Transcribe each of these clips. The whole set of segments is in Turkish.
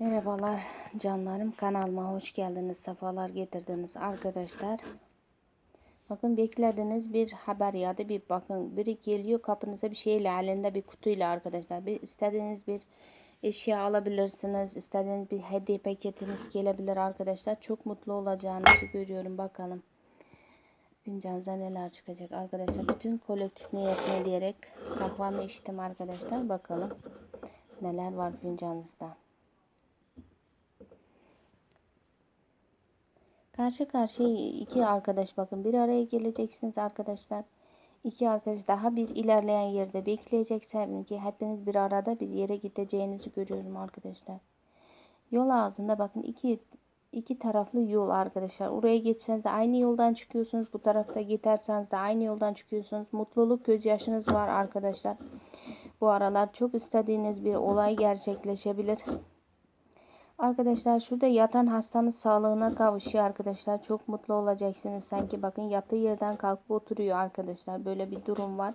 Merhabalar canlarım kanalıma hoş geldiniz sefalar getirdiniz arkadaşlar. Bakın beklediğiniz bir haber ya da bir bakın biri geliyor kapınıza bir şeyle elinde bir kutuyla arkadaşlar. Bir istediğiniz bir eşya alabilirsiniz istediğiniz bir hediye paketiniz gelebilir arkadaşlar. Çok mutlu olacağınızı görüyorum bakalım. Fincanınıza neler çıkacak arkadaşlar? Bütün kolektif niyetine diyerek kahvamı içtim arkadaşlar bakalım neler var fincanınızda. Karşı karşıya iki arkadaş bakın bir araya geleceksiniz arkadaşlar. İki arkadaş daha bir ilerleyen yerde bekleyecek ki hepiniz bir arada bir yere gideceğinizi görüyorum arkadaşlar. Yol ağzında bakın iki iki taraflı yol arkadaşlar. Oraya geçseniz de aynı yoldan çıkıyorsunuz. Bu tarafta giderseniz de aynı yoldan çıkıyorsunuz. Mutluluk gözyaşınız var arkadaşlar. Bu aralar çok istediğiniz bir olay gerçekleşebilir. Arkadaşlar şurada yatan hastanın sağlığına kavuşuyor arkadaşlar. Çok mutlu olacaksınız. Sanki bakın yattığı yerden kalkıp oturuyor arkadaşlar. Böyle bir durum var.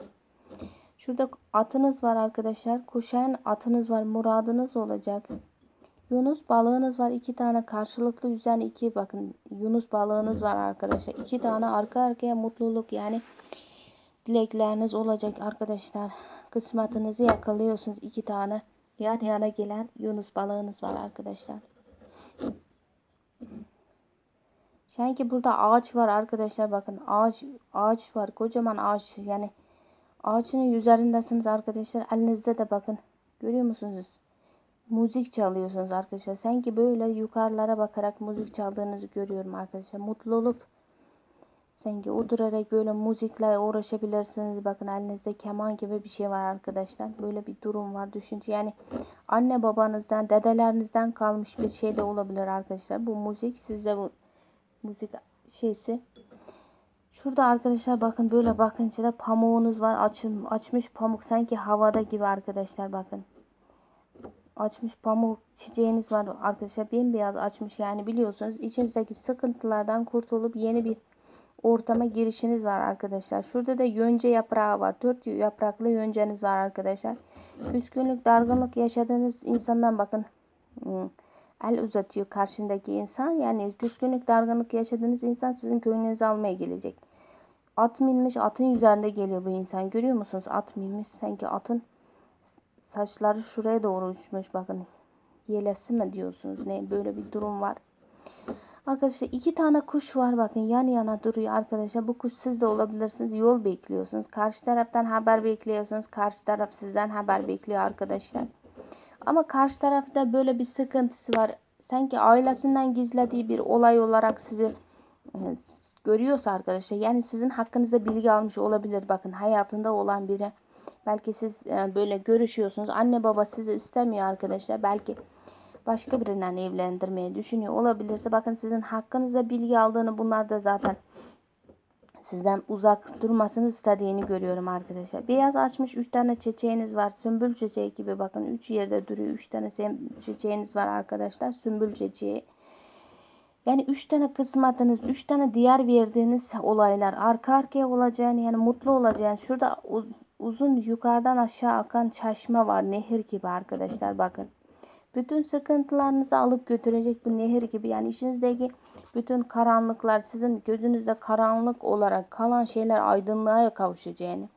Şurada atınız var arkadaşlar. Koşan atınız var. Muradınız olacak. Yunus balığınız var. iki tane karşılıklı yüzen iki bakın Yunus balığınız var arkadaşlar. iki tane arka arkaya mutluluk yani dilekleriniz olacak arkadaşlar. Kısmetinizi yakalıyorsunuz iki tane. Yan yana gelen Yunus balığınız var arkadaşlar. Sanki burada ağaç var arkadaşlar bakın ağaç ağaç var kocaman ağaç. Yani ağaçın üzerindesiniz arkadaşlar elinizde de bakın. Görüyor musunuz? Müzik çalıyorsunuz arkadaşlar. Sanki böyle yukarılara bakarak müzik çaldığınızı görüyorum arkadaşlar. Mutluluk Sanki oturarak böyle müzikle uğraşabilirsiniz. Bakın elinizde keman gibi bir şey var arkadaşlar. Böyle bir durum var. Düşünce yani anne babanızdan, dedelerinizden kalmış bir şey de olabilir arkadaşlar. Bu müzik sizde bu müzik şeysi. Şurada arkadaşlar bakın böyle bakınca da pamuğunuz var. Açın, açmış pamuk sanki havada gibi arkadaşlar bakın. Açmış pamuk çiçeğiniz var arkadaşlar. Bembeyaz açmış yani biliyorsunuz. içinizdeki sıkıntılardan kurtulup yeni bir ortama girişiniz var arkadaşlar. Şurada da yönce yaprağı var. Dört yapraklı yönceniz var arkadaşlar. Küskünlük, dargınlık yaşadığınız insandan bakın. Hmm, el uzatıyor karşındaki insan. Yani küskünlük, dargınlık yaşadığınız insan sizin köyünüzü almaya gelecek. At minmiş, atın üzerinde geliyor bu insan. Görüyor musunuz? At minmiş. Sanki atın saçları şuraya doğru uçmuş. Bakın yelesi mi diyorsunuz? Ne böyle bir durum var. Arkadaşlar iki tane kuş var bakın yan yana duruyor arkadaşlar. Bu kuş siz de olabilirsiniz. Yol bekliyorsunuz. Karşı taraftan haber bekliyorsunuz. Karşı taraf sizden haber bekliyor arkadaşlar. Ama karşı tarafta böyle bir sıkıntısı var. Sanki ailesinden gizlediği bir olay olarak sizi e, görüyorsa arkadaşlar. Yani sizin hakkınızda bilgi almış olabilir. Bakın hayatında olan biri. Belki siz e, böyle görüşüyorsunuz. Anne baba sizi istemiyor arkadaşlar. Belki başka birinden evlendirmeyi düşünüyor olabilirse bakın sizin hakkınızda bilgi aldığını bunlar da zaten sizden uzak durmasını istediğini görüyorum arkadaşlar. Beyaz açmış 3 tane çiçeğiniz var. Sümbül çiçeği gibi bakın 3 yerde duruyor. 3 tane çiçeğiniz var arkadaşlar. Sümbül çiçeği. Yani 3 tane kısmetiniz, 3 tane diğer verdiğiniz olaylar arka arkaya olacağını yani mutlu olacağını. Şurada uz uzun yukarıdan aşağı akan çeşme var. Nehir gibi arkadaşlar bakın. Bütün sıkıntılarınızı alıp götürecek bu nehir gibi. Yani işinizdeki bütün karanlıklar sizin gözünüzde karanlık olarak kalan şeyler aydınlığa kavuşacağını,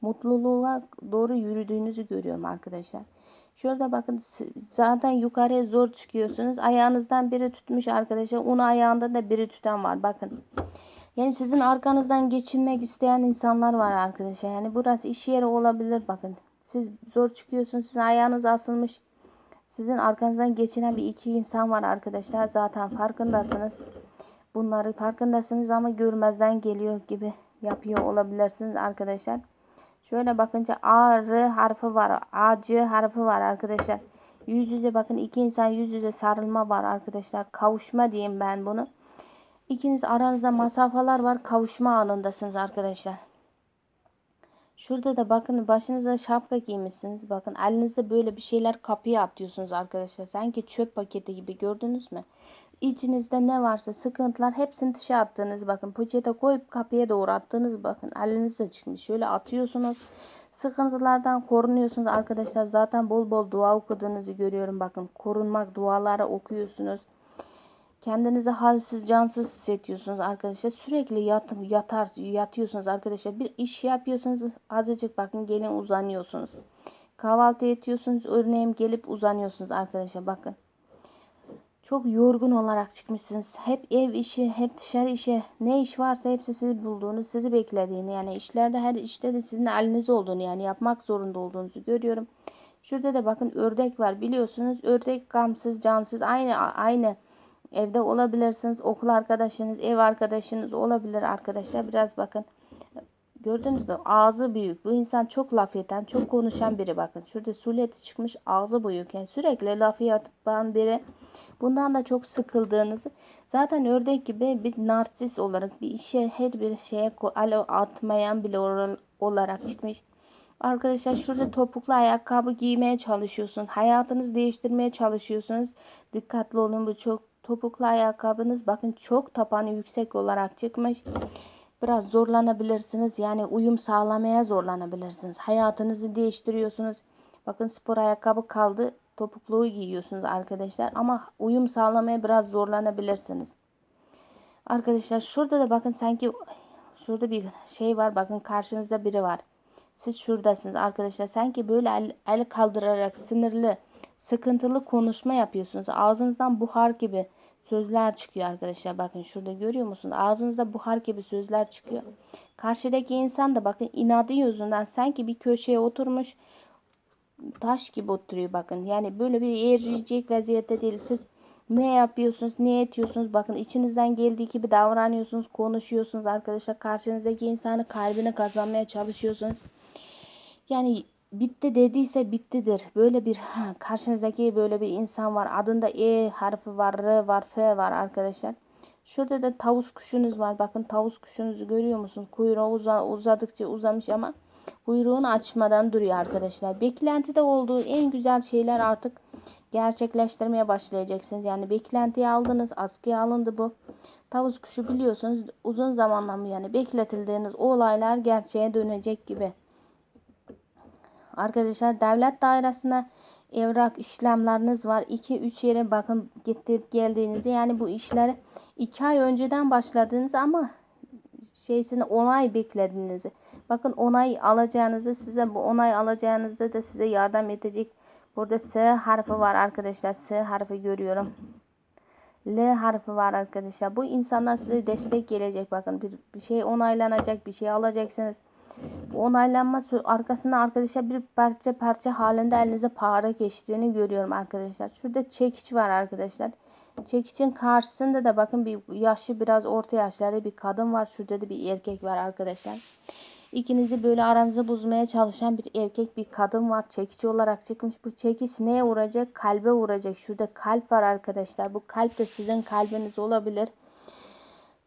mutluluğa doğru yürüdüğünüzü görüyorum arkadaşlar. Şurada bakın zaten yukarıya zor çıkıyorsunuz. Ayağınızdan biri tutmuş arkadaşlar. Onu ayağında da biri tutan var. Bakın. Yani sizin arkanızdan geçinmek isteyen insanlar var arkadaşlar. Yani burası iş yeri olabilir bakın. Siz zor çıkıyorsunuz. Sizin ayağınız asılmış. Sizin arkanızdan geçinen bir iki insan var arkadaşlar. Zaten farkındasınız. Bunları farkındasınız ama görmezden geliyor gibi yapıyor olabilirsiniz arkadaşlar. Şöyle bakınca A, R harfi var. A, C harfi var arkadaşlar. Yüz yüze bakın iki insan yüz yüze sarılma var arkadaşlar. Kavuşma diyeyim ben bunu. İkiniz aranızda masafalar var. Kavuşma anındasınız arkadaşlar. Şurada da bakın başınıza şapka giymişsiniz. Bakın elinizde böyle bir şeyler kapıya atıyorsunuz arkadaşlar. Sanki çöp paketi gibi gördünüz mü? İçinizde ne varsa sıkıntılar hepsini dışa attığınız bakın poşete koyup kapıya doğru attığınız bakın elinizde çıkmış. Şöyle atıyorsunuz. Sıkıntılardan korunuyorsunuz arkadaşlar. Zaten bol bol dua okuduğunuzu görüyorum. Bakın korunmak duaları okuyorsunuz. Kendinizi halsiz, cansız hissediyorsunuz arkadaşlar. Sürekli yat, yatar, yatıyorsunuz arkadaşlar. Bir iş yapıyorsunuz azıcık bakın gelin uzanıyorsunuz. Kahvaltı ediyorsunuz örneğin gelip uzanıyorsunuz arkadaşlar bakın. Çok yorgun olarak çıkmışsınız. Hep ev işi, hep dışarı işi. Ne iş varsa hepsi sizi bulduğunu, sizi beklediğini. Yani işlerde her işte de sizin eliniz olduğunu yani yapmak zorunda olduğunuzu görüyorum. Şurada da bakın ördek var biliyorsunuz. Ördek gamsız, cansız aynı aynı evde olabilirsiniz. Okul arkadaşınız, ev arkadaşınız olabilir arkadaşlar. Biraz bakın. Gördünüz mü? Ağzı büyük. Bu insan çok laf eden, çok konuşan biri bakın. Şurada suleti çıkmış ağzı büyük. Yani sürekli laf yapan biri. Bundan da çok sıkıldığınızı. Zaten ördek gibi bir narsist olarak bir işe her bir şeye alo atmayan bile olarak çıkmış. Arkadaşlar şurada topuklu ayakkabı giymeye çalışıyorsunuz. Hayatınızı değiştirmeye çalışıyorsunuz. Dikkatli olun bu çok topuklu ayakkabınız bakın çok tapanı yüksek olarak çıkmış biraz zorlanabilirsiniz. Yani uyum sağlamaya zorlanabilirsiniz. Hayatınızı değiştiriyorsunuz. Bakın spor ayakkabı kaldı. Topukluğu giyiyorsunuz arkadaşlar. Ama uyum sağlamaya biraz zorlanabilirsiniz. Arkadaşlar şurada da bakın sanki şurada bir şey var. Bakın karşınızda biri var. Siz şuradasınız arkadaşlar. Sanki böyle el, el kaldırarak sinirli, sıkıntılı konuşma yapıyorsunuz. Ağzınızdan buhar gibi sözler çıkıyor arkadaşlar. Bakın şurada görüyor musunuz? Ağzınızda buhar gibi sözler çıkıyor. Karşıdaki insan da bakın inadı yüzünden sanki bir köşeye oturmuş taş gibi oturuyor bakın. Yani böyle bir eriyecek vaziyette değil. Siz ne yapıyorsunuz, ne etiyorsunuz? Bakın içinizden geldiği gibi davranıyorsunuz, konuşuyorsunuz arkadaşlar. Karşınızdaki insanı kalbine kazanmaya çalışıyorsunuz. Yani bitti dediyse bittidir. Böyle bir karşınızdaki böyle bir insan var. Adında E harfi var, R var, F var arkadaşlar. Şurada da tavus kuşunuz var. Bakın tavus kuşunuzu görüyor musunuz? Kuyruğu uza, uzadıkça uzamış ama kuyruğunu açmadan duruyor arkadaşlar. Beklentide olduğu en güzel şeyler artık gerçekleştirmeye başlayacaksınız. Yani beklentiye aldınız, askıya alındı bu. Tavus kuşu biliyorsunuz uzun zamandan bu yani bekletildiğiniz olaylar gerçeğe dönecek gibi. Arkadaşlar devlet dairesine evrak işlemleriniz var. 2-3 yere bakın getirip geldiğinizi yani bu işleri 2 ay önceden başladınız ama şeysini onay beklediğinizi. Bakın onay alacağınızı size bu onay alacağınızda da size yardım edecek. Burada S harfi var arkadaşlar. S harfi görüyorum. L harfi var arkadaşlar. Bu insanlar size destek gelecek. Bakın bir, bir şey onaylanacak. Bir şey alacaksınız. Bu onaylanma arkasında arkadaşlar bir parça parça halinde elinize para geçtiğini görüyorum arkadaşlar. Şurada çekiç var arkadaşlar. Çekiçin karşısında da bakın bir yaşlı biraz orta yaşlarda bir kadın var. Şurada da bir erkek var arkadaşlar. İkinizi böyle aranızı bozmaya çalışan bir erkek bir kadın var. Çekici olarak çıkmış. Bu çekiç neye vuracak? Kalbe vuracak. Şurada kalp var arkadaşlar. Bu kalp de sizin kalbiniz olabilir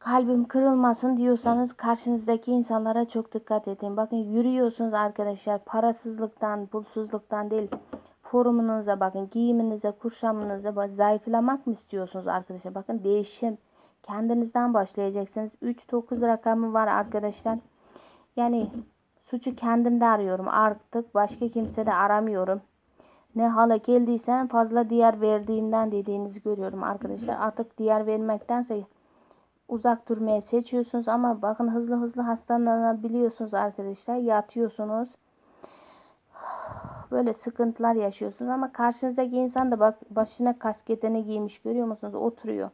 kalbim kırılmasın diyorsanız karşınızdaki insanlara çok dikkat edin. Bakın yürüyorsunuz arkadaşlar parasızlıktan, pulsuzluktan değil. Forumunuza bakın, giyiminize, kuşamınıza zayıflamak mı istiyorsunuz arkadaşlar? Bakın değişim kendinizden başlayacaksınız. 3-9 rakamı var arkadaşlar. Yani suçu kendimde arıyorum artık. Başka kimse de aramıyorum. Ne hala geldiysen fazla diğer verdiğimden dediğinizi görüyorum arkadaşlar. Artık diğer vermektense uzak durmaya seçiyorsunuz ama bakın hızlı hızlı hastalanabiliyorsunuz arkadaşlar. Yatıyorsunuz. Böyle sıkıntılar yaşıyorsunuz ama karşınızdaki insan da bak başına kasketini giymiş görüyor musunuz? Oturuyor.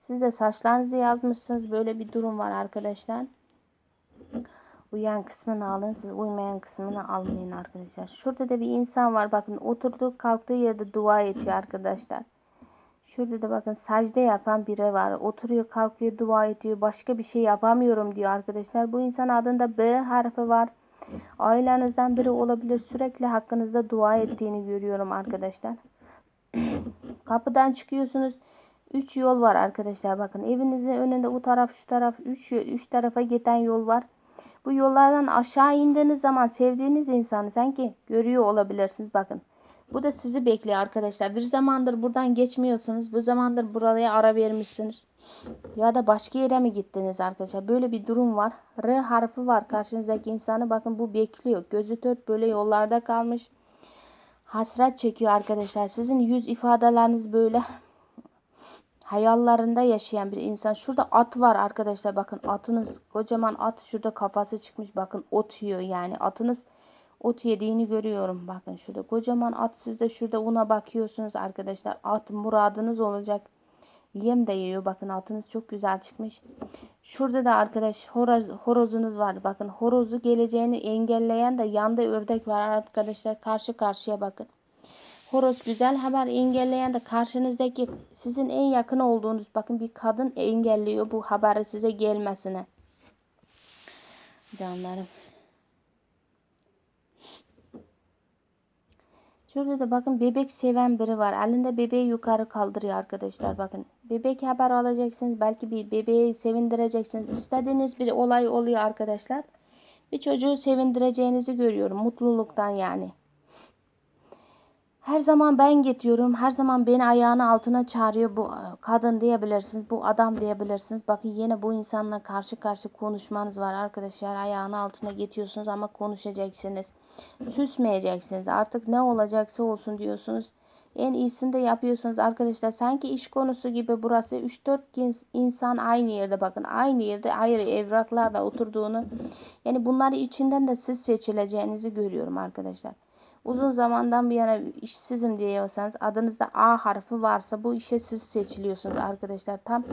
Siz de saçlarınızı yazmışsınız. Böyle bir durum var arkadaşlar. Uyan kısmını alın. Siz uymayan kısmını almayın arkadaşlar. Şurada da bir insan var. Bakın oturduğu kalktığı yerde dua ediyor arkadaşlar. Şurada da bakın secde yapan biri var. Oturuyor kalkıyor dua ediyor. Başka bir şey yapamıyorum diyor arkadaşlar. Bu insan adında B harfi var. Ailenizden biri olabilir. Sürekli hakkınızda dua ettiğini görüyorum arkadaşlar. Kapıdan çıkıyorsunuz. 3 yol var arkadaşlar. Bakın evinizin önünde o taraf şu taraf 3 3 tarafa giden yol var. Bu yollardan aşağı indiğiniz zaman sevdiğiniz insanı sanki görüyor olabilirsiniz. Bakın. Bu da sizi bekliyor arkadaşlar. Bir zamandır buradan geçmiyorsunuz. Bu zamandır buraya ara vermişsiniz. Ya da başka yere mi gittiniz arkadaşlar? Böyle bir durum var. R harfi var karşınızdaki insanı. Bakın bu bekliyor. Gözü dört böyle yollarda kalmış. Hasret çekiyor arkadaşlar. Sizin yüz ifadeleriniz böyle hayallarında yaşayan bir insan. Şurada at var arkadaşlar. Bakın atınız kocaman at şurada kafası çıkmış. Bakın ot yiyor yani. Atınız ot yediğini görüyorum. Bakın şurada kocaman at siz de şurada una bakıyorsunuz arkadaşlar. At muradınız olacak. Yem de yiyor. Bakın atınız çok güzel çıkmış. Şurada da arkadaş horoz, horozunuz var. Bakın horozu geleceğini engelleyen de yanda ördek var arkadaşlar. Karşı karşıya bakın. Horoz güzel haber engelleyen de karşınızdaki sizin en yakın olduğunuz bakın bir kadın engelliyor bu haberi size gelmesine. Canlarım. Şurada da bakın bebek seven biri var. Elinde bebeği yukarı kaldırıyor arkadaşlar bakın. Bebek haber alacaksınız. Belki bir bebeği sevindireceksiniz. İstediğiniz bir olay oluyor arkadaşlar. Bir çocuğu sevindireceğinizi görüyorum. Mutluluktan yani. Her zaman ben getiriyorum. Her zaman beni ayağını altına çağırıyor. Bu e, kadın diyebilirsiniz. Bu adam diyebilirsiniz. Bakın yine bu insanla karşı karşı konuşmanız var arkadaşlar. Ayağını altına getiriyorsunuz ama konuşacaksınız. Süsmeyeceksiniz. Artık ne olacaksa olsun diyorsunuz. En iyisini de yapıyorsunuz arkadaşlar. Sanki iş konusu gibi burası 3-4 insan aynı yerde bakın. Aynı yerde ayrı evraklarla oturduğunu. Yani bunları içinden de siz seçileceğinizi görüyorum arkadaşlar. Uzun zamandan bir yana işsizim diyorsanız adınızda A harfi varsa bu işe siz seçiliyorsunuz arkadaşlar. Tam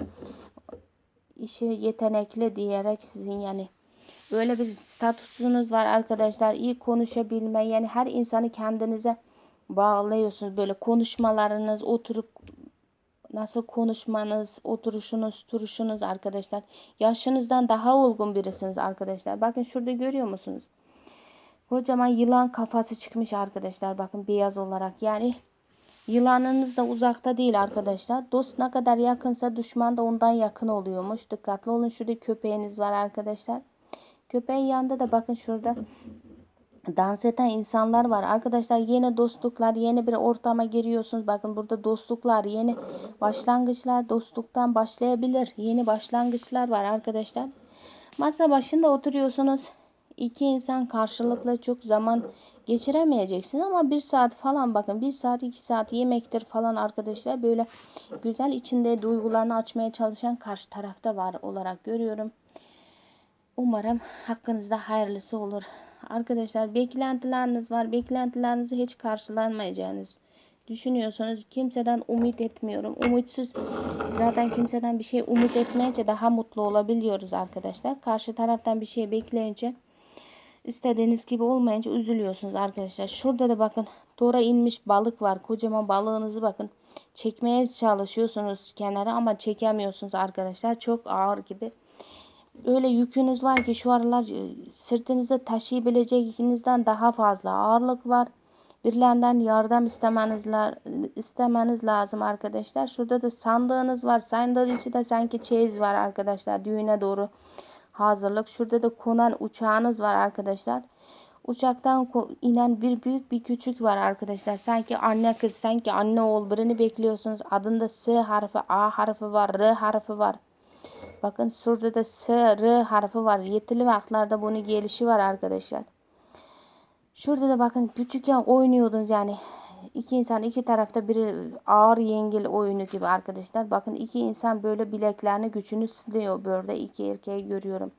işe yetenekli diyerek sizin yani böyle bir statüsünüz var arkadaşlar. İyi konuşabilme yani her insanı kendinize bağlıyorsunuz. Böyle konuşmalarınız, oturup nasıl konuşmanız, oturuşunuz, turuşunuz arkadaşlar. Yaşınızdan daha olgun birisiniz arkadaşlar. Bakın şurada görüyor musunuz? Kocaman yılan kafası çıkmış arkadaşlar. Bakın beyaz olarak. Yani yılanınız da uzakta değil arkadaşlar. Dost ne kadar yakınsa düşman da ondan yakın oluyormuş. Dikkatli olun. Şurada köpeğiniz var arkadaşlar. Köpeğin yanında da bakın şurada dans eden insanlar var. Arkadaşlar yeni dostluklar, yeni bir ortama giriyorsunuz. Bakın burada dostluklar, yeni başlangıçlar dostluktan başlayabilir. Yeni başlangıçlar var arkadaşlar. Masa başında oturuyorsunuz iki insan karşılıklı çok zaman geçiremeyeceksin ama bir saat falan bakın bir saat iki saat yemektir falan arkadaşlar böyle güzel içinde duygularını açmaya çalışan karşı tarafta var olarak görüyorum. Umarım hakkınızda hayırlısı olur. Arkadaşlar beklentileriniz var. Beklentilerinizi hiç karşılanmayacağınız düşünüyorsanız kimseden umut etmiyorum. Umutsuz zaten kimseden bir şey umut etmeyince daha mutlu olabiliyoruz arkadaşlar. Karşı taraftan bir şey bekleyince istediğiniz gibi olmayınca üzülüyorsunuz arkadaşlar. Şurada da bakın tora inmiş balık var. Kocaman balığınızı bakın çekmeye çalışıyorsunuz kenara ama çekemiyorsunuz arkadaşlar. Çok ağır gibi. Öyle yükünüz var ki şu aralar e, sırtınızda taşıyabileceğinizden daha fazla ağırlık var. Birilerinden yardım istemeniz, istemeniz lazım arkadaşlar. Şurada da sandığınız var. Sandığın içinde sanki çeyiz var arkadaşlar. Düğüne doğru hazırlık. Şurada da konan uçağınız var arkadaşlar. Uçaktan inen bir büyük bir küçük var arkadaşlar. Sanki anne kız, sanki anne oğul birini bekliyorsunuz. Adında S harfi, A harfi var, R harfi var. Bakın şurada da S, R harfi var. Yetili vaxtlarda bunun gelişi var arkadaşlar. Şurada da bakın küçükken oynuyordunuz yani iki insan iki tarafta bir ağır yengil oyunu gibi arkadaşlar. Bakın iki insan böyle bileklerini gücünü sınıyor. Böyle iki erkeği görüyorum.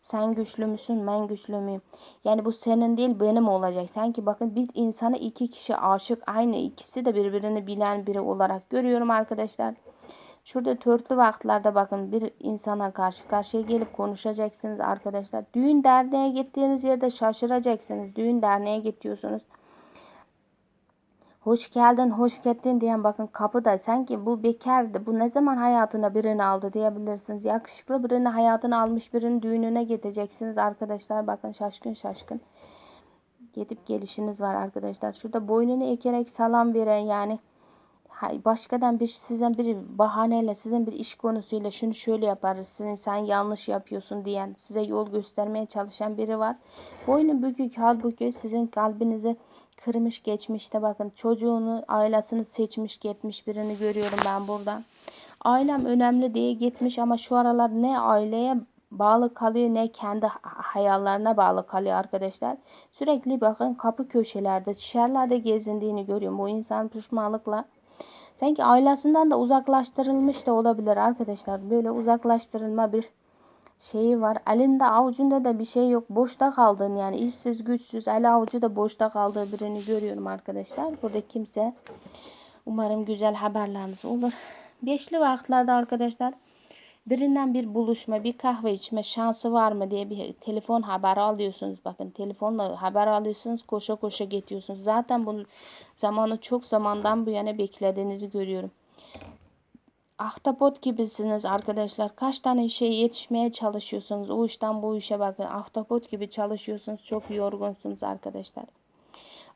Sen güçlü müsün ben güçlü müyüm? Yani bu senin değil benim olacak. Sanki bakın bir insana iki kişi aşık aynı ikisi de birbirini bilen biri olarak görüyorum arkadaşlar. Şurada törtlü vaktlerde bakın bir insana karşı karşıya gelip konuşacaksınız arkadaşlar. Düğün derneğe gittiğiniz yerde şaşıracaksınız. Düğün derneğe gidiyorsunuz. Hoş geldin, hoş geldin diyen bakın kapıda sanki bu bekardı. Bu ne zaman hayatına birini aldı diyebilirsiniz. Yakışıklı birini hayatına almış birinin düğününe gideceksiniz arkadaşlar. Bakın şaşkın şaşkın. Gidip gelişiniz var arkadaşlar. Şurada boynunu ekerek salam veren yani başkadan bir sizden bir bahaneyle sizin bir iş konusuyla şunu şöyle yaparız sizin sen yanlış yapıyorsun diyen size yol göstermeye çalışan biri var. Boynu bükük halbuki sizin kalbinizi kırmış geçmişte bakın çocuğunu ailesini seçmiş gitmiş birini görüyorum ben burada. Ailem önemli diye gitmiş ama şu aralar ne aileye bağlı kalıyor ne kendi hayallerine bağlı kalıyor arkadaşlar. Sürekli bakın kapı köşelerde, şehirlerde gezindiğini görüyorum. Bu insan pişmanlıkla sanki ailesinden de uzaklaştırılmış da olabilir arkadaşlar. Böyle uzaklaştırılma bir şeyi var. Elinde avucunda da bir şey yok. Boşta kaldığın yani işsiz güçsüz eli avucu da boşta kaldığı birini görüyorum arkadaşlar. Burada kimse umarım güzel haberleriniz olur. Beşli vaktlerde arkadaşlar birinden bir buluşma, bir kahve içme şansı var mı diye bir telefon haberi alıyorsunuz. Bakın telefonla haber alıyorsunuz, koşa koşa getiriyorsunuz. Zaten bunun zamanı çok zamandan bu yana beklediğinizi görüyorum. Ahtapot gibisiniz arkadaşlar. Kaç tane şey yetişmeye çalışıyorsunuz. O işten bu işe bakın. Ahtapot gibi çalışıyorsunuz. Çok yorgunsunuz arkadaşlar.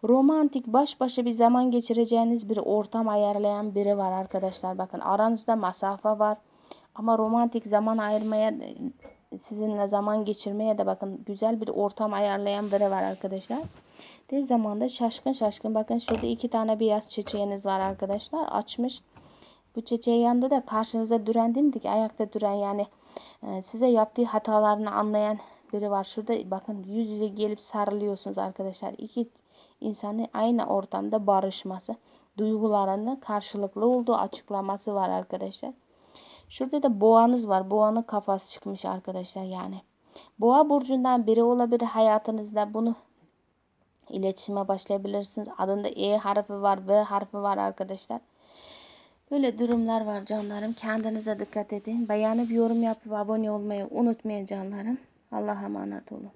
Romantik baş başa bir zaman geçireceğiniz bir ortam ayarlayan biri var arkadaşlar. Bakın aranızda mesafe var. Ama romantik zaman ayırmaya sizinle zaman geçirmeye de bakın güzel bir ortam ayarlayan biri var arkadaşlar. Tez zamanda şaşkın şaşkın bakın şurada iki tane beyaz çiçeğiniz var arkadaşlar. Açmış. Bu çiçeğin yanında da karşınıza değil mi? Ayakta duran yani e, size yaptığı hatalarını anlayan biri var. Şurada bakın yüz yüze gelip sarılıyorsunuz arkadaşlar. İki insanın aynı ortamda barışması, duygularını karşılıklı olduğu açıklaması var arkadaşlar. Şurada da boğanız var. Boğanın kafası çıkmış arkadaşlar yani. Boğa burcundan biri olabilir hayatınızda. Bunu iletişime başlayabilirsiniz. Adında E harfi var, V harfi var arkadaşlar. Böyle durumlar var canlarım. Kendinize dikkat edin. Beğenip yorum yapıp abone olmayı unutmayın canlarım. Allah'a emanet olun.